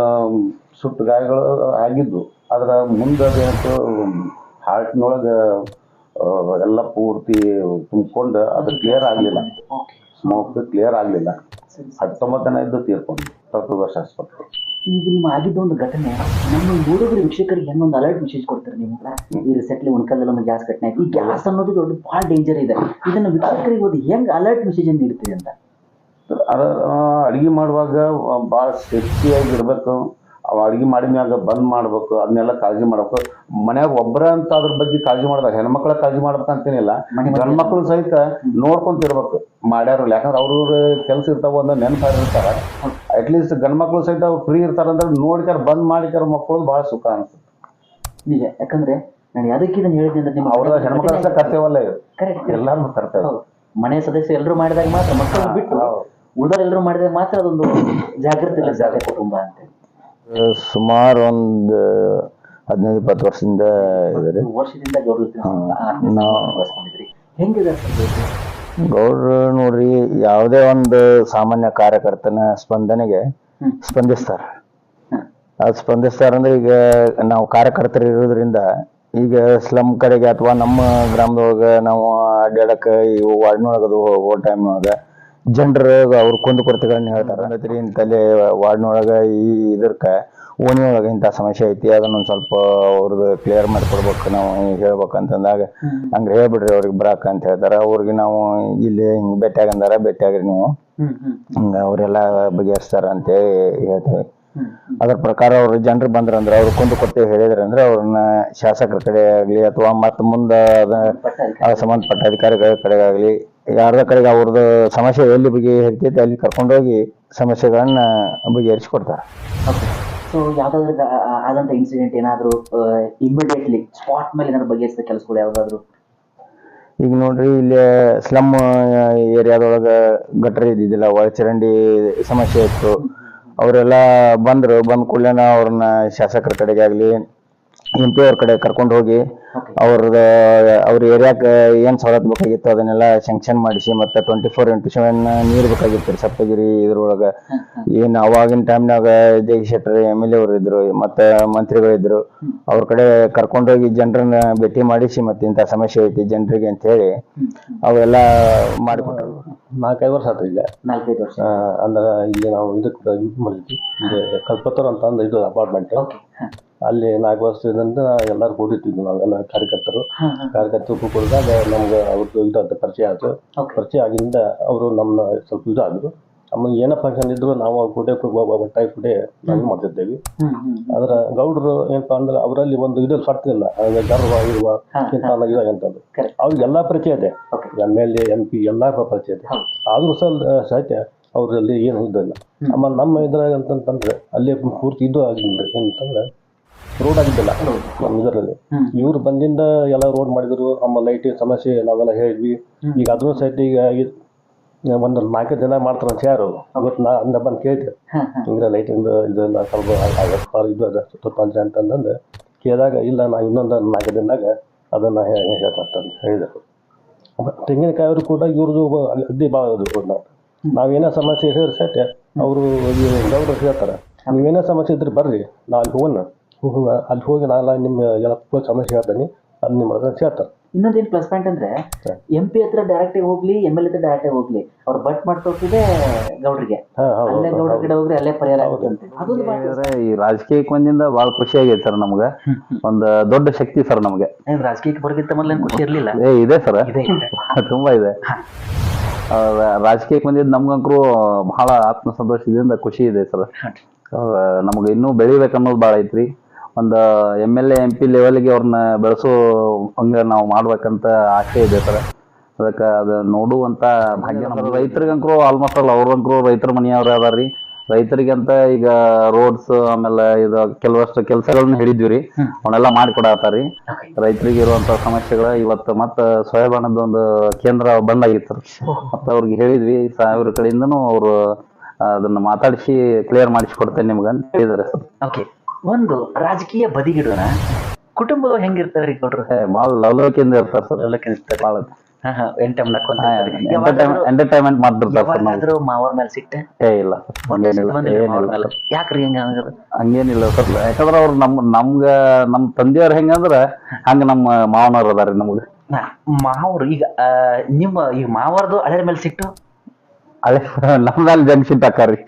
ಸುಟ್ಟ ಗಾಯಗಳು ಆಗಿದ್ದು ಅದರ ಮುಂದೆ ಅದೇಂತು ಹಾರ್ಟ್ನೊಳಗೆ ಎಲ್ಲ ಪೂರ್ತಿ ತುಂಬಿಕೊಂಡು ಅದು ಕ್ಲಿಯರ್ ಆಗಲಿಲ್ಲ. ಸ್ಮೋಕ್ ಕ್ಲಿಯರ್ ಆಗಲಿಲ್ಲ. ಸರಿ ಹತ್ತೊಂಬತ್ತು ಜನ ಇದ್ದು ತೀರ್ಕೊಂಡು ವರ್ಷ ಆಸ್ಪತ್ರೆ ಈಗ ನಿಮ್ಮ ಆಗಿದ್ದ ಒಂದು ಘಟನೆ ನಮ್ಮ ಹುಡುಗರು ವೀಕ್ಷಕರಿಗೆ ಹೆಂಗೊಂದು ಅಲರ್ಟ್ ಮೆಸೇಜ್ ಕೊಡ್ತಾರೆ ನೀವು? ಈ ರಿಸೆಂಟ್ಲಿ ಉಣ್ಕಲ್ಲೆಲ್ಲ ಒಂದು ಗ್ಯಾಸ್ ಘಟನೆ ಆಯ್ತು. ಈ ಗ್ಯಾಸ್ ಅನ್ನೋದು ದೊಡ್ಡ ಭಾಳ ಡೇಂಜರ್ ಇದೆ. ಇದನ್ನು ವೀಕ್ಷಕರಿಗೆ ಒಂದು ಹೆಂಗೆ ಅಲರ್ಟ್ ಮೆಸೇಜ್ ಅನ್ನು ನೀಡ್ತೀರಿ ಅಂತ? ಅದ ಅಡುಗೆ ಮಾಡುವಾಗ ಭಾಳ ಸೇಫ್ಟಿಯಾಗಿ ಇರಬೇಕು. ಅವ ಅಡುಗೆ ಮಾಡಿದ ಮ್ಯಾಗ ಬಂದ್ ಮಾಡ್ಬೇಕು ಅದನ್ನೆಲ್ಲ ಕಾಳಜಿ ಮಾಡ್ಬೇಕು. ಮನ್ಯಾಗ ಒಬ್ಬರ ಅಂತ ಅದ್ರ ಬಗ್ಗೆ ಕಾಳಜಿ ಮಾಡ್ದಾಗ ಹೆಣ್ಮಕ್ಳ ಕಾಳಜಿ ಮಾಡ್ಬೇಕಂತೇನಿಲ್ಲ ಗಂಡ್ಮಕ್ಳು ಸಹಿತ ನೋಡ್ಕೊಂತಿರ್ಬೇಕು. ಮಾಡ್ಯಾರಲ್ಲ ಯಾಕಂದ್ರೆ ಅವ್ರವ್ರ ಕೆಲಸ ಇರ್ತಾವ ಒಂದು ನೆನಪಾಗಿ ಇರ್ತಾರ ಗಂಡ ಗಂಡ್ಮಕ್ಳು ಸಹಿತ ಫ್ರೀ ಇರ್ತಾರಂದ್ರೆ ನೋಡ್ಕ್ಯಾರ ಬಂದ್ ಮಾಡಿಕ್ಯಾರ ಮಕ್ಕಳು ಭಾಳ ಸುಖ ಅನ್ಸುತ್ತೆ. ನಿಜ ಯಾಕಂದ್ರೆ ನಾನು ಅದಕ್ಕೆ ಇದನ್ನು ಹೇಳಿದೆ ಅಂದ್ರೆ ನಿಮ್ಮ ಅವ್ರ ಹೆಣ್ಮಕ್ಳ ಅಷ್ಟೇ ಕರ್ತೇವಲ್ಲ ಇದು. ಕರೆಕ್ಟ್ ಎಲ್ಲಾರು ಕರ್ತೇವೆ ಹೌದು. ಮನೆ ಸದಸ್ಯ ಎಲ್ಲರೂ ಮಾಡಿದಾಗ ಮಾತ್ರ ಮಕ್ಕಳು ಬಿಟ್ಟು ಉಳಿದವ್ರು ಎಲ್ಲರೂ ಮಾಡಿದಾಗ ಮಾತ್ರ ಅದೊಂದು ಜಾಗೃತಿ ಇಲ್ಲ ಜಾಗ ಕುಟುಂಬ ಅಂತ. ಸುಮಾರು ಒಂದು ಹದಿನೈದು ಇಪ್ಪತ್ತು ವರ್ಷದಿಂದ ವರ್ಷದಿಂದ ಗೌರವ ನಾವು- ಹೆಂಗಿದೆ ಸರ್? ಗೌಡ್ರು ನೋಡ್ರಿ ಯಾವುದೇ ಒಂದು ಸಾಮಾನ್ಯ ಕಾರ್ಯಕರ್ತನ ಸ್ಪಂದನೆಗೆ. ಸ್ಪಂದಿಸ್ತಾರ. ಅದು ಸ್ಪಂದಿಸ್ತಾರ ಅಂದ್ರೆ ಈಗ ನಾವು ಕಾರ್ಯಕರ್ತರು ಇರೋದ್ರಿಂದ ಈಗ ಸ್ಲಮ್ ಕಡೆಗೆ ಅಥವಾ ನಮ್ಮ ಗ್ರಾಮದೊಳಗ ನಾವು ಅಡ್ಡಾಡಕ್ಕೆ ಈ ವಾರ್ಡ್ನೊಳಗದು ಹೋಗೋ ಟೈಮ್ನೊಳಗೆ ಜನರು ಅವ್ರ ಕುಂದು ಕೊರತೆಗಳನ್ನ ಹೇಳ್ತಾರೆ ಇಂತಲ್ಲಿ ವಾರ್ಡ್ನೊಳಗ ಈ ಇದಕ್ಕೆ ಓಣಿಯೊಳಗೆ ಇಂಥ ಸಮಸ್ಯೆ ಐತಿ ಅದನ್ನೊಂದು ಸ್ವಲ್ಪ ಅವ್ರದ್ದು ಕ್ಲಿಯರ್ ಮಾಡಿಕೊಡ್ಬೇಕು ನಾವು ಹೇಳ್ಬೇಕಂತಂದಾಗ ಹಂಗೆ ಹೇಳ್ಬಿಡ್ರಿ ಅವ್ರಿಗೆ ಬರಾಕ ಅಂತ ಹೇಳ್ತಾರೆ. ಅವ್ರಿಗೆ ನಾವು ಇಲ್ಲಿ ಹಿಂಗೆ ಭೇಟಿಯಾಗಂದಾರ ಭೇಟಿಯಾಗ್ರಿ ನೀವು. ಹಿಂಗೆ ಅವರೆಲ್ಲ ಬಗೆಹರಿಸ್ತಾರ ಅಂತೇಳಿ ಹೇಳ್ತೇವೆ. ಅದ್ರ ಪ್ರಕಾರ ಅವ್ರು ಜನರು ಬಂದ್ರಂದ್ರೆ ಅವ್ರು ಕುಂದು ಕೊಟ್ಟು ಹೇಳಿದ್ರೆ ಅಂದ್ರೆ ಅವ್ರನ್ನ ಶಾಸಕರ ಕಡೆ ಆಗಲಿ ಅಥವಾ ಮತ್ತೆ ಮುಂದೆ ಅದ. ಸಂಬಂಧಪಟ್ಟ ಅಧಿಕಾರಿಗಳ ಕಡೆ ಆಗಲಿ ಯಾರ್ದ ಕಡೆಗೆ ಅವ್ರದ್ದು ಸಮಸ್ಯೆ ಎಲ್ಲಿ ಬಗೆಹರಿತೈತೆ ಅಲ್ಲಿ ಕರ್ಕೊಂಡೋಗಿ ಸಮಸ್ಯೆಗಳನ್ನ ಬಗೆಹರಿಸಿ ಕೊಡ್ತಾರೆ. ಓಕೆ ಸೊ ಯಾವ್ದಾದ್ರು ಆದಂತ ಇನ್ಸಿಡೆಂಟ್ ಏನಾದ್ರು ಇಮಿಡಿಯೇಟ್ಲಿ ಸ್ಪಾಟ್ ಮೇಲೆ ಏನಾದ್ರು ಬಗೆಹರಿಸಿದ ಕೆಲಸಗಳು ಯಾವ್ದಾದ್ರು? ಈಗ ನೋಡ್ರಿ ಇಲ್ಲಿ ಸ್ಲಮ್ ಏರಿಯಾದೊಳಗೆ ಗಟ್ರ ಇದ್ದಿದ್ದಿಲ್ಲ ಒಳಚರಂಡಿ ಸಮಸ್ಯೆ ಇತ್ತು. ಅವರೆಲ್ಲ ಬಂದರು ಬಂದ ಕೂಡಲೇ ಅವ್ರನ್ನ ಶಾಸಕರ ಕಡೆಗೆ ಆಗಲಿ ಎಂ ಪಿ ಅವ್ರ ಕಡೆ ಕರ್ಕೊಂಡು ಹೋಗಿ ಅವ್ರದ ಅವ್ರದ್ದು ಅವ್ರ ಏರಿಯಾಕ ಏನು ಸವಲತ್ತು ಬೇಕಾಗಿತ್ತು ಅದನ್ನೆಲ್ಲ ಸ್ಯಾಂಕ್ಷನ್ ಮಾಡಿಸಿ ಮತ್ತೆ ಟ್ವೆಂಟಿ ಫೋರ್ ಇಂಟು ಸೆವೆನ್ ನೀರು ಬೇಕಾಗಿತ್ತು ರೀ ಸಪ್ತಗಿರಿ ಇದ್ರೊಳಗ. ಏನು ಅವಾಗಿನ ಟೈಮ್ನಾಗ Jagadish Shettar M L A ಅವರು ಇದ್ರು ಮತ್ತೆ ಮಂತ್ರಿಗಳಿದ್ರು ಅವ್ರ ಕಡೆ ಕರ್ಕೊಂಡೋಗಿ ಜನರನ್ನ ಭೇಟಿ ಮಾಡಿಸಿ ಮತ್ತೆ ಇಂತ ಸಮಸ್ಯೆ ಐತಿ ಜನರಿಗೆ ಅಂತ ಹೇಳಿ ಅವೆಲ್ಲ ಮಾಡಿಕೊಟ್ರು. ನಾಲ್ಕೈದು ವರ್ಷ ಆಯ್ತು ಈಗ. ನಾಲ್ಕೈದು ವರ್ಷ. ಅಂದ್ರೆ ಇಲ್ಲಿ ನಾವು ಇದಕ್ಕೆ ಇದು ಮಾಡಿದ್ವಿ. ಕಲ್ಪತ್ತರ್ ಅಂತ ಅಂದ್ರೆ ಇದು ಅಪಾರ್ಟ್ಮೆಂಟ್ ಅಲ್ಲಿ ನಾಲ್ಕು ವರ್ಷದಿಂದ ಎಲ್ಲರೂ ಕೂಡಿಟ್ಟಿದ್ವಿ ನಾವೆಲ್ಲ ಕಾರ್ಯಕರ್ತರು. ಕಾರ್ಯಕರ್ತರು ಕೂಡಿದಾಗ ನಮ್ಗೆ ಅವ್ರದ್ದು ಇದು ಅಂತ ಪರಿಚಯ ಆಯ್ತು. ಪರಿಚಯ ಆಗಿಂದ ಅವರು ನಮ್ಮನ್ನ ಸ್ವಲ್ಪ ಇದು ಆದ್ರು ಆಮೇಲೆ ಏನೋ ಫಂಕ್ಷನ್ ಇದ್ರು ನಾವು ಕೂಡ ಒಟ್ಟಾಗಿ ಕೂಡ ನಾವು ಮಾಡ್ತಿದ್ದೇವೆ ಅದರ ಗೌಡ್ರು ಏನಪ್ಪಾ ಅಂದ್ರೆ ಅವರಲ್ಲಿ ಒಂದು ಇದು ಅಂದ್ರೆ ಗರ್ವ ಇರುವ ಇಂಥ ಇದು ಅಂತಂದು. ಅವ್ರಿಗೆಲ್ಲ ಪರಿಚಯ ಇದೆ. M L A M P ಎಲ್ಲ ಪರಿಚಯ ಇದೆ. ಆದ್ರೂ ಸಹ ಸಹಿತ ಅವರಲ್ಲಿ ಏನು ಇದಿಲ್ಲ. ಆಮೇಲೆ ನಮ್ಮ ಇದ್ರಾಗ ಅಂತಂತಂದ್ರೆ ಅಲ್ಲಿ ಪೂರ್ತಿ ಇದು ಆಗಿಲ್ಲ ಏನಂತಂದ್ರೆ ರೋಡ್ ಆಗಿದ್ದಿಲ್ಲ. ನಮ್ಮ ಇದರಲ್ಲಿ. ಇವ್ರು ಬಂದಿಂದ ಎಲ್ಲ ರೋಡ್ ಮಾಡಿದ್ರು. ಆಮೇಲೆ ಲೈಟ್ ಸಮಸ್ಯೆ ನಾವೆಲ್ಲ ಹೇಳಿದ್ವಿ. ಈಗ ಅದ್ರ ಸೈಟ್ ಈಗ ಒಂದ್ ಒಂದು ನಾಲ್ಕು ಜನ ಮಾಡ್ತಾರ ಅಂತ ಯಾರು? ಅವತ್ತು ನಾ ಅಂದ ಬಂದು ಕೇಳಿದೆ. ಹಿಂಗೆ ಲೈಟಿಂದ ಇದೆಲ್ಲ ಸ್ವಲ್ಪ ಆಗತ್ತೆ ಇದು ಅದ ಸ್ವಲ್ಪ ಅಂತ ಅಂತಂದ್ರೆ ಕೇಳಿದಾಗ ಇಲ್ಲ ನಾ ಇನ್ನೊಂದು ನಾಲ್ಕು ದಿನದಾಗ ಅದನ್ನು ಹೇಳ್ತಂತ ಹೇಳಿದರು. ತೆಂಗಿನಕಾಯಿ ಅವರು ಕೂಡ ಇವ್ರದ್ದು ಅಗ್ದಿ ಭಾಳ ಇದು ನಾವು ನಾವೇನೋ ಸಮಸ್ಯೆ ಹೇಳಿ ಸೆಟ್ ಅವರು ಗೌಡ್ರು ಹೇಳ್ತಾರೆ. ನೀವೇನೋ ಸಮಸ್ಯೆ ಇದ್ರೆ ಬರ್ರಿ ನಾ ಅಲ್ಲಿ ಹೋಗೋಣ ಅಲ್ಲಿ ಹೋಗಿ ನಾನು ನಿಮ್ಮ ಎಲ್ಲ ಸಮಸ್ಯೆ ಹೇಳ್ತೀನಿ ಅದು ನಿಮ್ಮ ಹತ್ರ ಹೇಳ್ತಾರೆ. ಇನ್ನೊಂದೇನು ಪ್ಲಸ್ ಪಾಯಿಂಟ್ ಅಂದ್ರೆ ಎಂ ಪಿ ಹತ್ರ ಡೈರೆಕ್ಟ್ ಹೋಗ್ಲಿ ಎಂ ಎಲ್ ಎ ಹತ್ರ ಡೈರೆಕ್ಟ್ ಹೋಗ್ಲಿ ಅವ್ರು ಬಟ್ ಮಾಡ್ತೋಗ್ತಿದೆ ಗೌಡ್ರಿಗೆ. ಅಲ್ಲೇ ಗೌಡ್ರ ಕಡೆ ಹೋಗ್ರಿ ಅಲ್ಲೇ ಪರಿಹಾರ ಆಗುತ್ತೆ ಯಾಕಂದ್ರೆ ಈ ರಾಜಕೀಯಕ್ಕೆ ಬಂದಿಂದ ಭಾಳ ಖುಷಿ ಆಗೈತೆ ಸರ್ ನಮ್ಗೆ. ಒಂದು ದೊಡ್ಡ ಶಕ್ತಿ ಸರ್ ನಮಗೆ. ರಾಜಕೀಯ ರಾಜಕೀಯಕ್ಕೆ ಬರೋಕ್ಕಿಂತ ಮೊದಲೇನು ಖುಷಿ ಇರಲಿಲ್ಲ. ಏ ಇದೆ ಸರ್. ತುಂಬಾ ಇದೆ. ರಾಜಕೀಯಕ್ಕೆ ಬಂದಿದ್ದು ನಮ್ಗಂಕರು ಬಹಳ ಆತ್ಮ ಸಂತೋಷದಿಂದ ಖುಷಿ ಇದೆ ಸರ್. ನಮ್ಗೆ ಇನ್ನೂ ಬೆಳಿಬೇಕನ್ನೋದು ಭಾಳ ಐತ್ರಿ. ಒಂದು M L A M P ಲೆವೆಲ್ಗೆ ಅವ್ರನ್ನ ಬೆಳೆಸೋ ಹಂಗೆ ನಾವು ಮಾಡ್ಬೇಕಂತ ಆಸೆ ಇದೆ ಸರ್. ಅದಕ್ಕೆ ಅದು ನೋಡುವಂಥ ಭಾಗ್ಯ ನಮ್ಮ ರೈತರಿಗಂಕರು ಆಲ್ಮೋಸ್ಟ್ ಆಲ್ ಅವ್ರಂಕರು ರೈತರ ಮನೆಯವ್ರು ಅದಾರ್ರಿ. ರೈತರಿಗಂತ ಈಗ ರೋಡ್ಸ್ ಆಮೇಲೆ ಇದು ಕೆಲವಷ್ಟು ಕೆಲಸಗಳನ್ನ ಹೇಳಿದ್ವಿ ರೀ ಅವನ್ನೆಲ್ಲ ಮಾಡಿಕೊಡತ್ತಾರಿ ರೈತರಿಗೆ ಇರುವಂತ ಸಮಸ್ಯೆಗಳ ಇವತ್ತು ಮತ್ತ ಸೋಯಾಬಾನದ ಒಂದು ಕೇಂದ್ರ ಬಂದಾಗಿತ್ತು. ಮತ್ತ ಅವ್ರಿಗೆ ಹೇಳಿದ್ವಿ ಸಾವಿರ ಕಡೆಯಿಂದನೂ ಅವರು ಅದನ್ನ ಮಾತಾಡಿಸಿ ಕ್ಲಿಯರ್ ಮಾಡಿಸಿ ಕೊಡ್ತೇನೆ ನಿಮ್ಗೆ ಅಂತ ಹೇಳಿದಾರೆ ಸರ್. ಓಕೆ ಒಂದು ರಾಜಕೀಯ ಬದಿಗಿಡೋಣ. ಕುಟುಂಬ ಹೆಂಗಿರ್ತಾರೆ ಗೌಡ್ರು? ಭಾಳ ಲವಲವಿಕೆಯಿಂದ ಇರ್ತಾರೆ ಸರ್. ಲವಲವಿಕೆ ಭಾಳ. ಹಾ ಹಾ ಎಂಟಮ್ ಎಂಟರ್ಟೈನ್ಮೆಂಟ್ ಮಾಡ್ತಿರ್ತಾರೆ ಮಾವರ್ ಮೇಲೆ ಸಿಟ್ಟೆ? ಏ ಇಲ್ಲ. ಏನಿಲ್ಲ. ಯಾಕ್ರಿ ಹೆಂಗ ಹಂಗೇನಿಲ್ಲ ಸರ್. ಯಾಕಂದ್ರೆ ಅವ್ರು ನಮ್ ನಮ್ಗ ನಮ್ ತಂದೆಯವ್ರ ಹೆಂಗಂದ್ರ ಹಂಗ ನಮ್ಮ ಮಾವನವ್ರು ಅದಾರಿ ನಮ್ಗ. ಮಾವರು ಈಗ ನಿಮ್ಮ ಈಗ ಮಾವರ್ದು ಅಳೆ ಮೇಲೆ ಸಿಟ್ಟು? ಅಳೆ ನಮ್ದಲ್ಲಿ ಜಂಕ್ಷನ್ ತಕ್ಕಾರಿ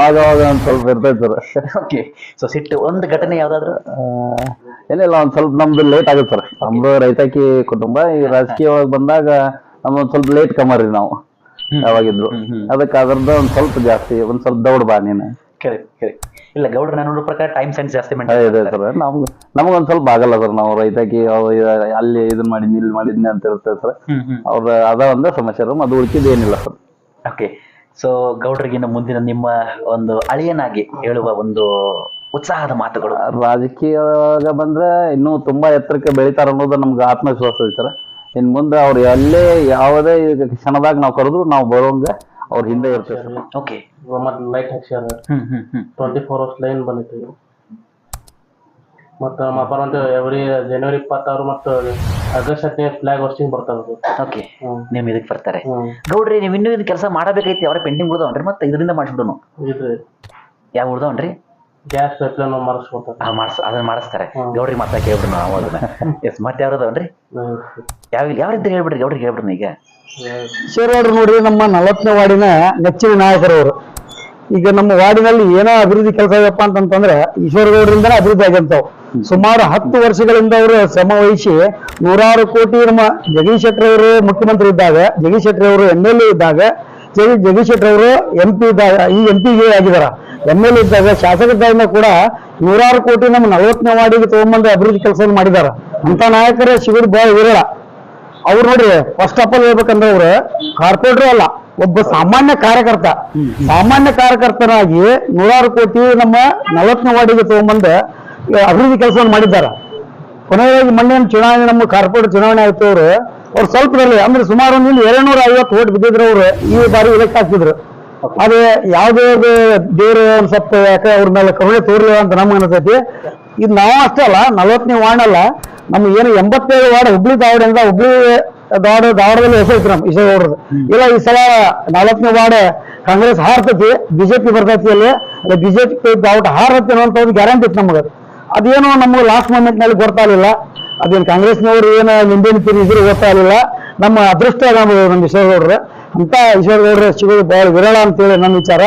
ಆಗ ಅವಾಗ ಸ್ವಲ್ಪ ಇರ್ತೈತೆ ಸರ್. ಓಕೆ ಸೊ ಸಿಟ್ಟು ಒಂದು ಘಟನೆ ಯಾವ್ದಾದ್ರು? ಏನಿಲ್ಲ ಒಂದ್ ಸ್ವಲ್ಪ ನಮ್ದು ಲೇಟ್ ಆಗುತ್ತೆ ಸರ್ ನಮ್ದು ರೈತಾಕಿ ಕುಟುಂಬ ಈ ರಾಜಕೀಯ ಒಳಗ್ ಬಂದಾಗ ನಮ್ದು ಸ್ವಲ್ಪ ಲೇಟ್ ಕಮರಿ ನಾವು ಯಾವಾಗಿದ್ರು. ಅದಕ್ಕೆ ಅದ್ರದ್ದು ಒಂದ್ ಸ್ವಲ್ಪ ಜಾಸ್ತಿ ಒಂದ್ ಸ್ವಲ್ಪ ದೌಡ್ ಬಾ ನೀನು. ಕರೆಕ್ಟ್ ಕರೆಕ್ಟ್ ಇಲ್ಲ ಗೌಡ್ರ ನಾನು ನೋಡೋ ಪ್ರಕಾರ ಟೈಮ್ ಸೆನ್ಸ್ ಜಾಸ್ತಿ ಇದೆ ಸರ್ ನಮ್ಗೆ ನಮಗೊಂದ್ ಸ್ವಲ್ಪ ಆಗಲ್ಲ ಸರ್ ನಾವು ರೈತಾಕಿ ಇದ- ಅಲ್ಲಿ ಇದನ್ ಮಾಡಿದ್ನಿ ಇಲ್ಲಿ ಮಾಡಿದ್ನಿ ಅಂತ ಇರುತ್ತೆ ಸರ್ ಹ್ಮ್ ಹ್ಮ್. ಅವ್ರ ಅದ ಒಂದ ಸಮಸ್ಯೆ ಅದು ಉಳ್ಕಿದ್ದು ಏನಿಲ್ಲ ಸರ್ ಓಕೆ ಸೊ ಗೌಡ್ರಿಗಿನ ಮುಂದಿನ ನಿಮ್ಮ ಒಂದು ಅಳಿಯನಾಗಿ ಹೇಳುವ ಒಂದು ಉತ್ಸಾಹದ ಮಾತುಗಳು. ರಾಜಕೀಯದಾಗ ಬಂದ್ರೆ ಇನ್ನೂ ತುಂಬಾ ಎತ್ತರಕ್ಕೆ ಬೆಳಿತಾರ ಅನ್ನೋದು ನಮ್ಗೆ ಆತ್ಮವಿಶ್ವಾಸ ಐತರ ಇನ್ ಮುಂದೆ ಅವ್ರು ಎಲ್ಲೇ ಯಾವುದೇ ಈಗ ಕ್ಷಣದಾಗ ನಾವು ಕರೆದ್ರು ನಾವು ಬರೋಂಗ ಅವ್ರ ಹಿಂದೆ ಇರ್ತೇವೆ ಓಕೆ. ಮತ್ತೆ ಲೈಟ್ ಹಾಕ್ಸ್ಯಾರ ಟ್ವೆಂಟಿ ಫೋರ್ ಅವರ್ಸ್ ಲೈನ್ ಬಂದೈತಿ ಮತ್ತು ಮಪರಂತ ಎವ್ರಿ ಜನವರಿ ಇಪ್ಪತ್ತಾರು ಮತ್ತು ಆಗಸ್ಟ್ ಹದಿನೈದು ಫ್ಲಾಗ್ ಹೋಸ್ಟಿಂಗ್ ಬರ್ತಾರೆ ಓಕೆ. ನೇಮ್ ಇದಕ್ಕೆ ಇದಕ್ ಬರ್ತಾರೆ. ಗೌಡ್ರಿ ನೀವು ಇನ್ನೂ ಇದು ಕೆಲಸ ಮಾಡಬೇಕೈತಿ ಅವ್ರ ಪೆಂಡಿಂಗ್ ಉಳ್ದವನ್ರಿ? ಮತ್ತೆ ಇದರಿಂದ ಮಾಡಿಸ್ಬಿಡೋನು ಇದು ಯಾವ ಉಳ್ದವನ್ರಿ? ಗ್ಯಾಸ್ ಪೈಪ್ಲೈನ್ ಮಾಡಿಸ್ಕೊತಾರೆ ಆ ಮಾಡಿಸ್ ಅದನ್ನ ಮಾಡಿಸ್ತಾರೆ. ಗೌಡ್ರಿ ಮಾತಾ ಕೇಳ್ಬಿಡ್ರಿ ನಾವು ಅದನ್ನ. ಎಸ್ ಮತ್ತೆ ಯಾವ್ದವನ್ರಿ ಯಾವ ಯಾರಿದ್ರು ಹೇಳ್ಬಿಡ್ರಿ ಗೌಡ್ರಿ ಹೇಳ್ಬಿಡ್ರಿ ಈಗ? ಈಶ್ವರಗೌಡರು ನೋಡ್ರಿ ನಮ್ಮ ನಲವತ್ತನೇ ವಾರ್ಡಿನ ನೆಚ್ಚಿನ ಅವರು ಈಗ ನಮ್ಮ ವಾರ್ಡಿನಲ್ಲಿ ಏನೋ ಅಭಿವೃದ್ಧಿ ಕೆಲಸ ಇದೆಯಪ್ಪ ಅಂತಂತಂದ್ರೆ ಈಶ್ವರಗೌಡರಿಂದನೇ ಅಭಿವೃದ್ಧಿ ಆಗಿರ್ತಾವ. ಸುಮಾರು ಹತ್ತು ವರ್ಷಗಳಿಂದ ಅವರು ಶ್ರಮ ವಹಿಸಿ ನೂರಾರು ಕೋಟಿ ನಮ್ಮ ಜಗದೀಶ್ ಶೆಟ್ಟರ್ ಅವರು ಮುಖ್ಯಮಂತ್ರಿ ಇದ್ದಾಗ ಜಗದೀಶ್ ಶೆಟ್ಟರ್ ಅವರು ಎಂ ಎಲ್ ಎ ಇದ್ದಾಗ ಜಗ ಜಗದೀಶ್ ಶೆಟ್ಟರ್ ಅವರು ಎಂ ಪಿ ಇದ್ದಾಗ ಈ ಎಂ ಪಿಗೆ ಆಗಿದಾರ. ಎಂ ಎಲ್ ಎ ಇದ್ದಾಗ ಕೂಡ ನೂರಾರು ಕೋಟಿ ನಮ್ಮ ನಲವತ್ತನೇ ವಾರ್ಡಿಗೆ ತಗೊಂಡ್ಬಂದು ಅಭಿವೃದ್ಧಿ ಕೆಲಸವನ್ನು ಮಾಡಿದಾರ. ಅಂತ ನಾಯಕರೇ ಸಿಗೋದು ಬಹಳ ವಿರಳ. ಅವ್ರು ನೋಡ್ರಿ ಫಸ್ಟ್ ಆಫ್ ಆಲ್ ಹೇಳ್ಬೇಕಂದ್ರೆ ಅವ್ರು ಕಾರ್ಪೊರೇಟರ್ ಅಲ್ಲ, ಒಬ್ಬ ಸಾಮಾನ್ಯ ಕಾರ್ಯಕರ್ತ. ಸಾಮಾನ್ಯ ಕಾರ್ಯಕರ್ತನಾಗಿ ನೂರಾರು ಕೋಟಿ ನಮ್ಮ ನಲವತ್ತನೇ ವಾರ್ಡಿಗೆ ತಗೊಂಬಂದು ಅಭಿವೃದ್ಧಿ ಕೆಲಸವನ್ನು ಮಾಡಿದ್ದಾರೆ. ಕೊನೆಯದಾಗಿ ಮೊನ್ನೆ ಚುನಾವಣೆ, ನಮ್ಮ ಕಾರ್ಪೊರೇಟ್ ಚುನಾವಣೆ ಆಯ್ತು ಅವರು. ಅವ್ರು ಸ್ವಲ್ಪದಲ್ಲಿ ಅಂದ್ರೆ ಸುಮಾರು ಒಂದು ಎರಡ್ನೂರ ಐವತ್ತು ಓಟ್ ಬಿದ್ದಿದ್ರು ಅವರು ಈ ಬಾರಿ ಎಲೆಕ್ಟ್ ಆಗ್ತಿದ್ರು. ಅದೇ ಯಾವುದೇ ದೇವರು ಒಂದ್ ಸ್ವಲ್ಪ ಯಾಕೆ ಅವ್ರ ಮೇಲೆ ಕರುಣೆ ತೋರ್ಲಿಲ್ಲ ಅಂತ ನಮ್ಗೆ ಅನಿಸ್ತೈತಿ. ಇದು ನಾವು ಅಷ್ಟೇ ಅಲ್ಲ ನಲವತ್ತನೇ ವಾರ್ಡ್ ಅಲ್ಲ ನಮ್ಗೆ ಏನು ಎಂಬತ್ತೇಳು ವಾರ್ಡ್ ಹುಬ್ಳಿ ದಾವಡಿಯಿಂದ ಹುಬ್ಳಿ ದಾವಡ ದಾವಡದಲ್ಲಿ ಹೆಸರು ಐತಿ ನಮ್ಮ ಈಶ್ವರಗೌಡ್ರದ್ದು ಇಲ್ಲ ಈ ಸಲ ನಲವತ್ತನೇ ವಾರ್ಡ್ ಕಾಂಗ್ರೆಸ್ ಹಾರ್ತೈತಿ ಬಿಜೆಪಿ ಬರ್ತೈತಿ ಅಲ್ಲಿ ಅಲ್ಲ ಬಿಜೆಪಿ ದಾವಟ ಹಾರತ್ತೆ ಅನ್ನೋ ಒಂದು ಗ್ಯಾರಂಟಿ ಇತ್ತು ನಮಗೆ ಅದೇನೋ ನಮ್ಗೆ ಲಾಸ್ಟ್ ಮೂಮೆಂಟ್ನಲ್ಲಿ ಗೊತ್ತಾಗಲಿಲ್ಲ ಅದೇನು ಕಾಂಗ್ರೆಸ್ನವರು ಏನು ನಿಂಬೆಹಣ್ಣು ತಿರುಗಿದ್ರು ಗೊತ್ತಾಗಲಿಲ್ಲ ನಮ್ಮ ಅದೃಷ್ಟ ನಮ್ಮ ನಮ್ಮ ಈಶ್ವರಗೌಡ್ರು ಅಂತ ಈಶ್ವರಗೌಡ್ರು ಸಿಗೋದು ಬಹಳ ವಿರಳ ಅಂತೇಳಿ ನನ್ನ ವಿಚಾರ.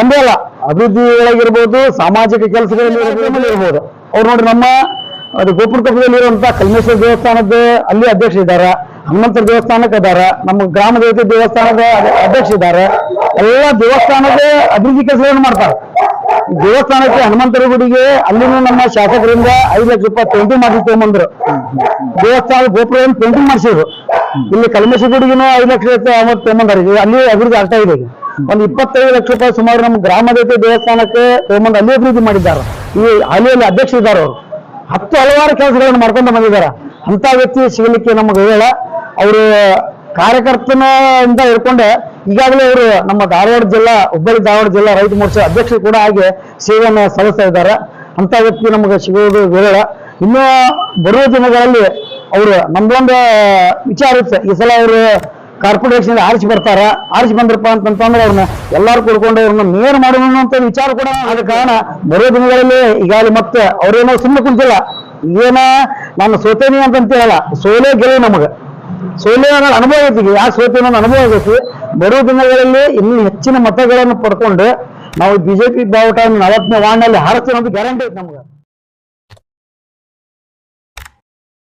ಒಂದೇ ಅಲ್ಲ ಅಭಿವೃದ್ಧಿ ಒಳಗಿರ್ಬೋದು ಸಾಮಾಜಿಕ ಕೆಲಸಗಳಲ್ಲಿ ಇರ್ಬೋದು ಅವ್ರು ನೋಡಿ ನಮ್ಮ, ಅದು ಗೋಪುರ ಇರುವಂತಹ ಕಲ್ಮೇಶ್ವರ ದೇವಸ್ಥಾನದ ಅಲ್ಲಿ ಅಧ್ಯಕ್ಷ ಇದ್ದಾರೆ ಹನುಮಂತರ ದೇವಸ್ಥಾನಕ್ಕೆ ಅದಾರ, ನಮ್ಮ ಗ್ರಾಮ ದೇವತೆ ದೇವಸ್ಥಾನದ ಅಧ್ಯಕ್ಷ ಇದ್ದಾರೆ. ಎಲ್ಲ ದೇವಸ್ಥಾನದ ಅಭಿವೃದ್ಧಿ ಕೆಲಸಗಳನ್ನು ಮಾಡ್ತಾರೆ. ದೇವಸ್ಥಾನಕ್ಕೆ ಹನುಮಂತರ ಗುಡಿಗೆ ಅಲ್ಲಿನೂ ನಮ್ಮ ಶಾಸಕರಿಂದ ಐದು ಲಕ್ಷ ರೂಪಾಯಿ ಪೇಂಟಿಂಗ್ ಮಾಡಿ ತಗೊಂಬಂದ್ರು. ದೇವಸ್ಥಾನ ಗೋಪುರವನ್ನು ಪೇಂಟಿಂಗ್ ಮಾಡಿಸಿದ್ರು. ಇಲ್ಲಿ ಕಲ್ಮೇಶ್ವರ ಗುಡಿಗೂ ಐದು ಲಕ್ಷ ಅಮೌಂಟ್ ತಗೊಂಬಂದಾರೆ. ಅಲ್ಲಿ ಅಭಿವೃದ್ಧಿ ಆಗ್ತಾ ಇದೆ ಒಂದು ಇಪ್ಪತ್ತೈದು ಲಕ್ಷ ರೂಪಾಯಿ ಸುಮಾರು ನಮ್ಮ ಗ್ರಾಮ ದೇವತೆ ದೇವಸ್ಥಾನಕ್ಕೆ ತಗೊಂಬಂದು ಅಲ್ಲಿ ಅಭಿವೃದ್ಧಿ ಮಾಡಿದ್ದಾರೆ. ಈ ಅಲ್ಲಿಯಲ್ಲಿ ಅಧ್ಯಕ್ಷ ಇದ್ದಾರೆ ಅವರು. ಹತ್ತು ಹಲವಾರು ಕೆಲಸಗಳನ್ನು ಮಾಡ್ಕೊಂಡು ಬಂದಿದ್ದಾರೆ. ಅಂತ ವ್ಯಕ್ತಿ ಸಿಗಲಿಕ್ಕೆ ನಮಗೆ ಹೇಳ ಅವರು ಕಾರ್ಯಕರ್ತನಿಂದ ಹಿಡ್ಕೊಂಡು ಈಗಾಗಲೇ ಅವರು ನಮ್ಮ ಧಾರವಾಡ ಜಿಲ್ಲಾ, ಹುಬ್ಬಳ್ಳಿ ಧಾರವಾಡ ಜಿಲ್ಲಾ ರೈತ ಮೋರ್ಚಾ ಅಧ್ಯಕ್ಷರು ಕೂಡ ಆಗಿ ಸೇವೆಯನ್ನು ಸಲ್ಲಿಸ್ತಾ ಇದ್ದಾರೆ. ಅಂತ ವ್ಯಕ್ತಿ ನಮಗೆ ಸಿಗೋದು ವಿರಳ. ಇನ್ನು ಬರುವ ದಿನಗಳಲ್ಲಿ ಅವರು ನಮ್ದೊಂದು ವಿಚಾರ ಇತ್ತು. ಈ ಸಲ ಅವರು ಕಾರ್ಪೊರೇಷನ್ ಆರಿಸಿ ಬರ್ತಾರ? ಆರಿಸಿ ಬಂದ್ರಪ್ಪ ಅಂತಂತಂದ್ರೆ ಅವ್ರನ್ನ ಎಲ್ಲಾರು ಕೂಡ್ಕೊಂಡು ಅವ್ರನ್ನ ಮೇಯರ್ ಮಾಡೋಣ ಅಂತ ವಿಚಾರ ಕೂಡ ಆದ ಕಾರಣ ಬರೋ ದಿನಗಳಲ್ಲಿ ಈಗಾಗಲೇ ಮತ್ತೆ ಅವ್ರೇನೋ ಸುಮ್ಮನೆ ಕುಂತಿಲ್ಲ. ಏನ ನಾನು ಸೋತೇನಿ ಅಂತ ಹೇಳಲ್ಲ ಸೋಲೇ ಗೆಲ್ಲ ನಮಗ. ಸೋಲೆ ಅನ್ನೋ ಅನುಭವ ಐತಿ ಯಾವ ಸೋತೆ ಅನುಭವ ಆಗೈತಿ ಬರುವ ದಿನಗಳಲ್ಲಿ ಇನ್ನೂ ಹೆಚ್ಚಿನ ಮತಗಳನ್ನು ಪಡ್ಕೊಂಡು ನಾವು ಬಿಜೆಪಿ ಬಾವುಟ ನಲವತ್ತನೇ ವಾರ್ಡ್ನಲ್ಲಿ ಹಾರಿಸ್ತೀವಿ ಅನ್ನೋದು ಗ್ಯಾರಂಟಿ ಐತಿ ನಮ್ಗೆ.